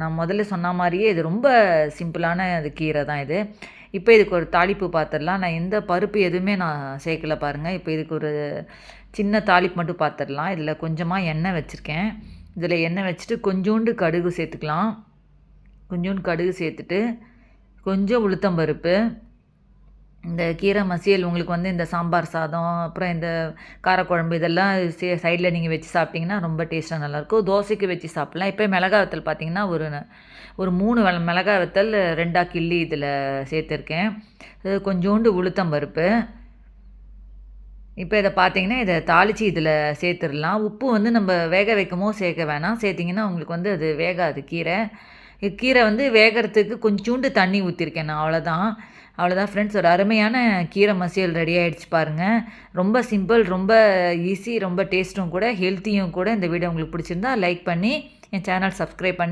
நான் முதல்ல சொன்ன மாதிரியே இது ரொம்ப சிம்பிளான இது கீரை தான் இது. இப்போ இதுக்கு ஒரு தாளிப்பு பார்த்துடலாம் நான் எந்த பருப்பு எதுவுமே நான் சேர்க்கல பாருங்கள் இப்போ இதுக்கு ஒரு சின்ன தாளிப்பு மட்டும் பார்த்துடலாம் இதில் கொஞ்சமாக எண்ணெய் வச்சுருக்கேன். இதில் எண்ணெய் வச்சுட்டு கொஞ்சோண்டு கடுகு சேர்த்துக்கலாம். கொஞ்சோண்டு கடுகு சேர்த்துட்டு கொஞ்சம் உளுத்தம்பருப்பு இந்த கீரை மசியல் உங்களுக்கு வந்து இந்த சாம்பார் சாதம் அப்புறம் இந்த காரக்குழம்பு இதெல்லாம் சே சைடில் நீங்கள் வச்சு சாப்பிட்டிங்கன்னா ரொம்ப டேஸ்ட்டாக நல்லாயிருக்கும். தோசைக்கு வச்சு சாப்பிட்லாம். இப்போ மிளகா வத்தல் பார்த்தீங்கன்னா ஒரு ஒரு மூணு வெ மிளகா வத்தல் ரெண்டாக கிள்ளி இதில் சேர்த்துருக்கேன். கொஞ்சோண்டு உளுத்தம் பருப்பு. இப்போ இதை பார்த்தீங்கன்னா இதை தாளித்து இதில் சேர்த்துடலாம். உப்பு வந்து நம்ம வேக வைக்கமோ சேர்க்க வேணாம். சேர்த்திங்கன்னா உங்களுக்கு வந்து அது வேகாது கீரை. கீரை வந்து வேகிறதுக்கு கொஞ்சோண்டு தண்ணி ஊற்றிருக்கேன் நான் அவ்வளோதான் அவ்வளோதான் ஃப்ரெண்ட்ஸ் ஒரு அருமையான கீரை மசியல் ரெடி ஆகிடுச்சு பாருங்கள் ரொம்ப சிம்பிள் ரொம்ப ஈஸி ரொம்ப டேஸ்ட்டும் கூட ஹெல்த்தியும் கூட இந்த வீடியோ உங்களுக்கு பிடிச்சிருந்தா லைக் பண்ணி என் சேனல் சப்ஸ்கிரைப் பண்ணி